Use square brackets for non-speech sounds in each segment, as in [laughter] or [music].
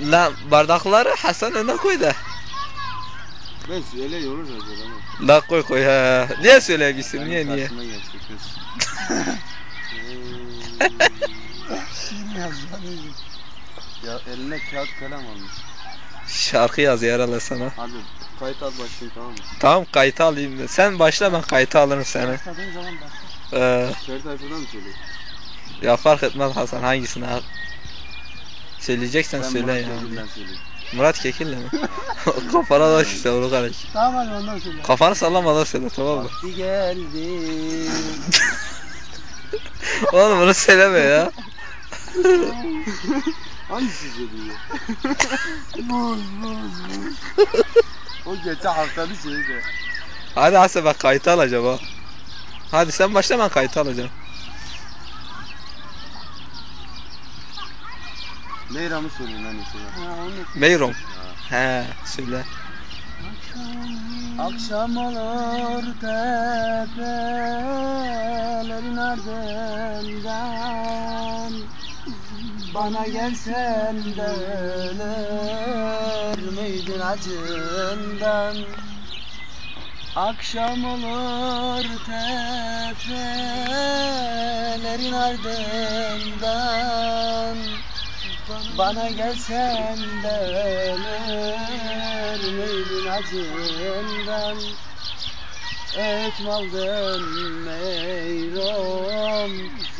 Lan bardakları Hasan önüne koy da. Ben ya böyle ama. La koy koy ha. Niye söyleyebilirsin? Benim Niye niye? yazıyor. [laughs] ya eline kağıt kalem almış. Şarkı yaz yaralı sana. Hadi kayıt al başlayın tamam mı? Tamam kayıta alayım. Sen başla ben kayıta alırım seni. Başladığın zaman başla. Ee, Şer tayfadan mı söylüyor? ya fark etmez Hasan hangisini al. Söyleyeceksen Ben söyle Murat ya. Söyleyeyim. Murat Kekil'le mi? [laughs] Kafana da işte onu karış. Tamam hadi ondan söyle. Kafanı sallamadan söyle tamam mı? Vakti geldi. [laughs] Oğlum bunu söyleme ya. [laughs] Hangisi söylüyor? Buz buz buz. O geçen haftanın şeydi. Hadi Hasan ben kayıta alacağım ha. Hadi sen başla ben kayıta alacağım. Meyram'ı söyleyin mesela. Ha onu. Meyrom. Ha. He söyle. Akşam olur tepelerin ardından Bana gelsen de ölür müydün acından Akşam olur tepelerin ardından bana gelsen de ölür müydün acından? Öğütüm aldın meyrom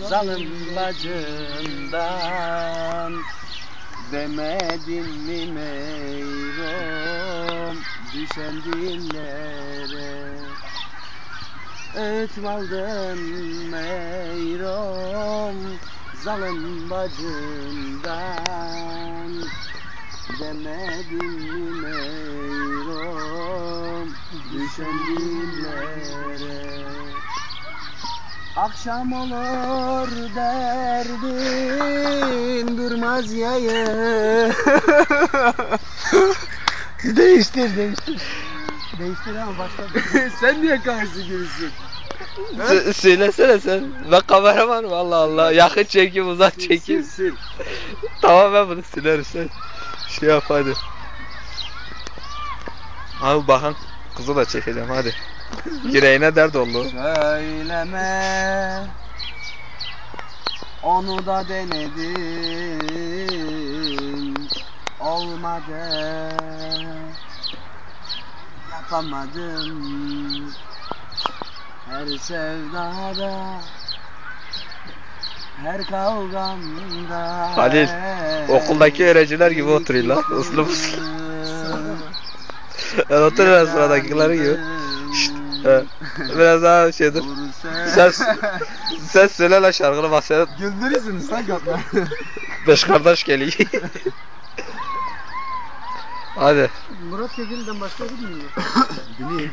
zalim bacından. Demedin mi meyrom düşen dillere? Öğütüm aldın meyrom zalim bacından Demedim mi meyrom düşen dillere Akşam olur derdin durmaz yayı [laughs] Değiştir değiştir. Değiştir ama başka bir [laughs] Sen niye karşı giriyorsun? Sö- söylesene sen. Ben kameramanım Allah Allah. Yakın çekim uzak çekim. Sil sil. tamam ben bunu silerim sen. Şey yap hadi. Abi bakın kızı da çekeceğim hadi. Yüreğine dert oldu. Söyleme Onu da denedim Olmadı Yapamadım Her sevdada Her kavgamda Halil, okuldaki öğrenciler gibi oturuyor lan, uslu uslu. [laughs] Ben oturuyorum sıradakileri gibi. Şşt, he. Biraz daha şeydir. Sen, sen söyle lan şarkını bak sen Güldürürsün sen yapma. beş kardeş geliyor. [laughs] Hadi. Murat Kekil'den başka bilmiyor. Dinleyin.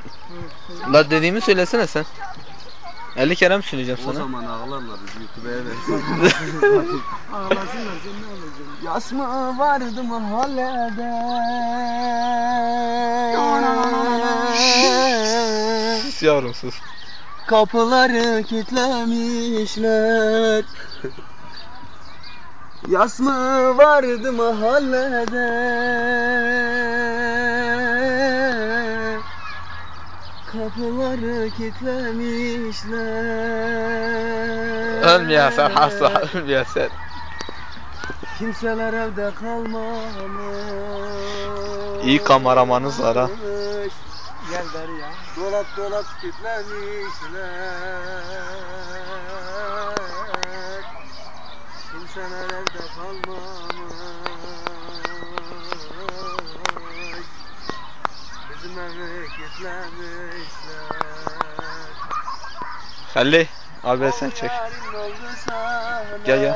La dediğimi söylesene sen. 50 kere mi söyleyeceğim O sana? zaman ağlarlar biz YouTube'a evet. [laughs] Ağlasınlar sen ne alacaksın? Yas mı vardı mahallede? Sus yavrum sus. Kapıları kilitlemişler Yas mı vardı mahallede. Kapıları kilitlemişler. Ölmüyor sen hasta ölmüyor sen. Kimseler evde kalmamış. İyi kameramanınız var ha. Gel Derya. Dolap dolap kilitlemişler Kimseler evde kalmamış Bizim evi Halil abi sen çek. Sana. Gel, gel.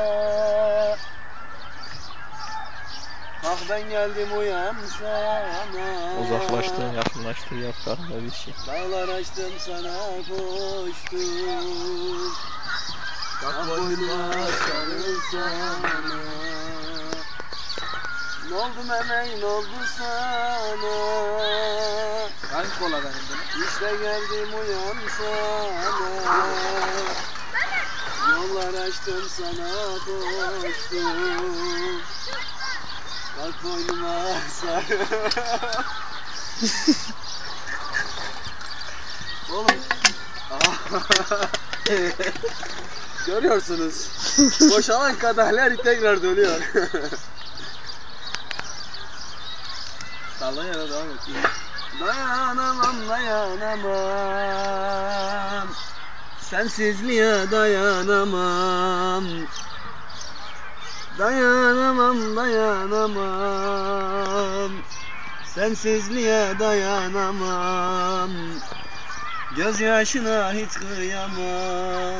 Ah ben geldim uyansana Uzaklaştın yakınlaştın yapraklar bir şey. Dağlar açtım sana koştum Ah boynuma Ne oldu memeğin oldu sana? Hangi kola benim İşte geldim uyansana Yollar açtım sana koştum. Bak boynuma sar. [laughs] Oğlum. Görüyorsunuz. [laughs] Boşalan kadehler tekrar dönüyor. [laughs] Sallan yana devam et. Dayanamam dayanamam Sensizliğe dayanamam Dayanamam dayanamam Sensizliğe dayanamam Gözyaşına hiç kıyamam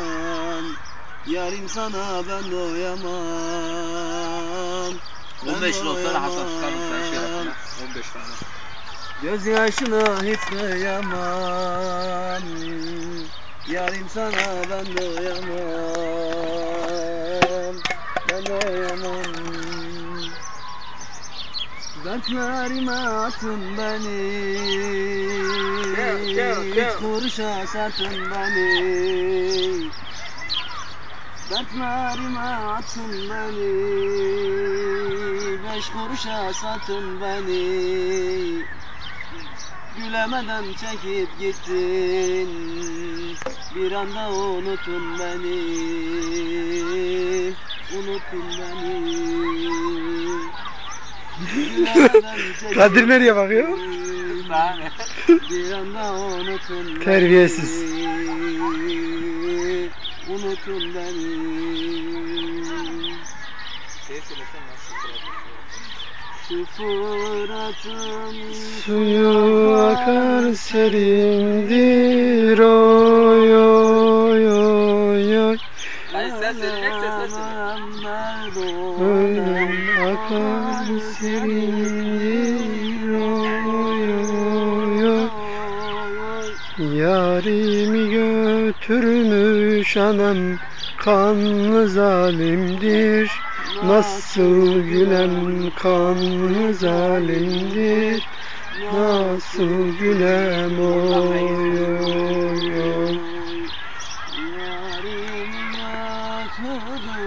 Yarim sana ben doyamam Ben 15 yıl olsa doyamam. çıkarım sen şerefine. 15 tane. Gözyaşına hiç kıyamam Yarim sana ben doyamam Ben doyamam Dertlerime atın beni. Üç kuruşa satın beni Dertlerime atın beni Beş kuruşa satın beni Gülemeden çekip gittin Bir anda unutun beni Unutun beni [laughs] Kadir nereye bakıyor? Bir anda unutun beni. Terbiyesiz. Unutun beni. Şey söylesene nasıl Şu fıratım Suyu akar serindir oy oy oy oy Hayır sen söyle. Ölüm akar serindir oy oy oy Yarimi götürmüş anam kanlı zalimdir. Nasıl gülem kanlı zalimdir? Nasıl gülem oy oy oy. Yarim yakıdı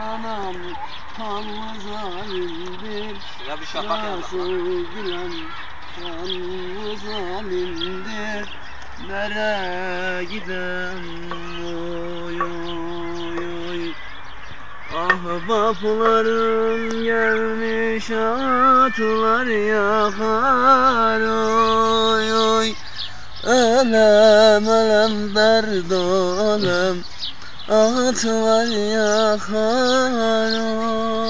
anam kanlı zalimdir. Nasıl gülen kanlı zalimdir Nereye gidem oy oy oy. Ahbaplarım gelmiş atlar yakar. Oy oy. Ölem ölem derd olem Atlar yakar.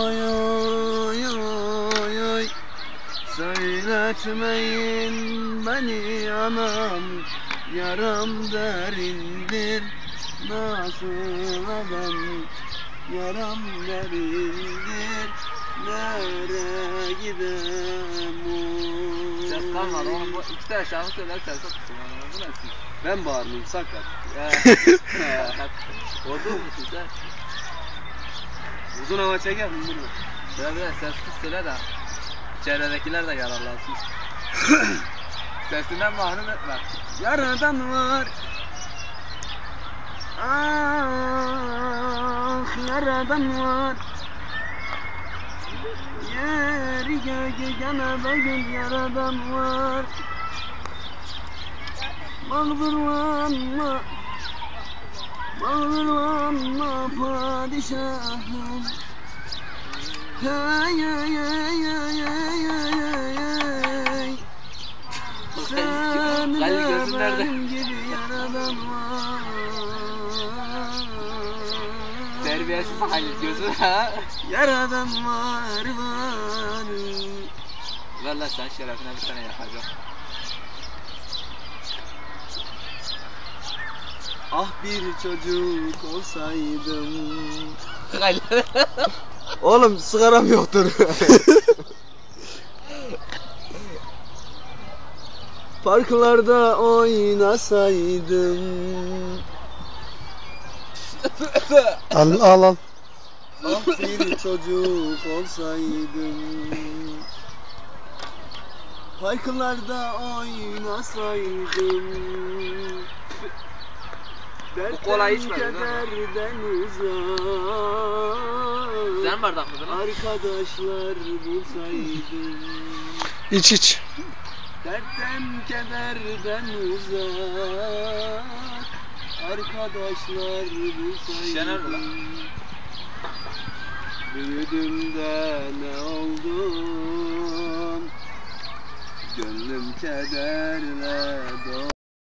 Oy oy oy oy. Söyletmeyin beni anam Yaram derindir Nasıl adam Yaram derindir Nereye gidem oy Ses kalmadı oğlum bu iki tane şarkı söyler ses okusun yani bu ne siz? Ben bağırmayayım sakat [laughs] Orada musun sen? Uzun hava çeker mi bunu? Böyle böyle ses söyle de çevredekiler de yararlansın. [laughs] Sesinden mahrum etme. Yaradan var. Ah yaradan var. Yeri göğü yana gün yaradan var. Mağdurlanma Mağdurlanma padişahım. Hey hey hey hey hey hey hey hey Halil gözün nerede? Terbiyesiz Halil gözün ha. Yaradan var var Ver lan sen şerefine bir tane yakacağım. Ah bir çocuk olsaydım. Oğlum sigaram yoktur [laughs] Parklarda oynasaydım Al al al Ah bir çocuk olsaydım Parklarda oynasaydım Bu kola içmedin? Kederden uzak Sen bardak mıydın lan? Arkadaşlar bulsaydım İç iç. Dertten kederden uzak. Arkadaşlar bulsaydım Büyüdüm de ne oldum? Gönlüm kederle doldu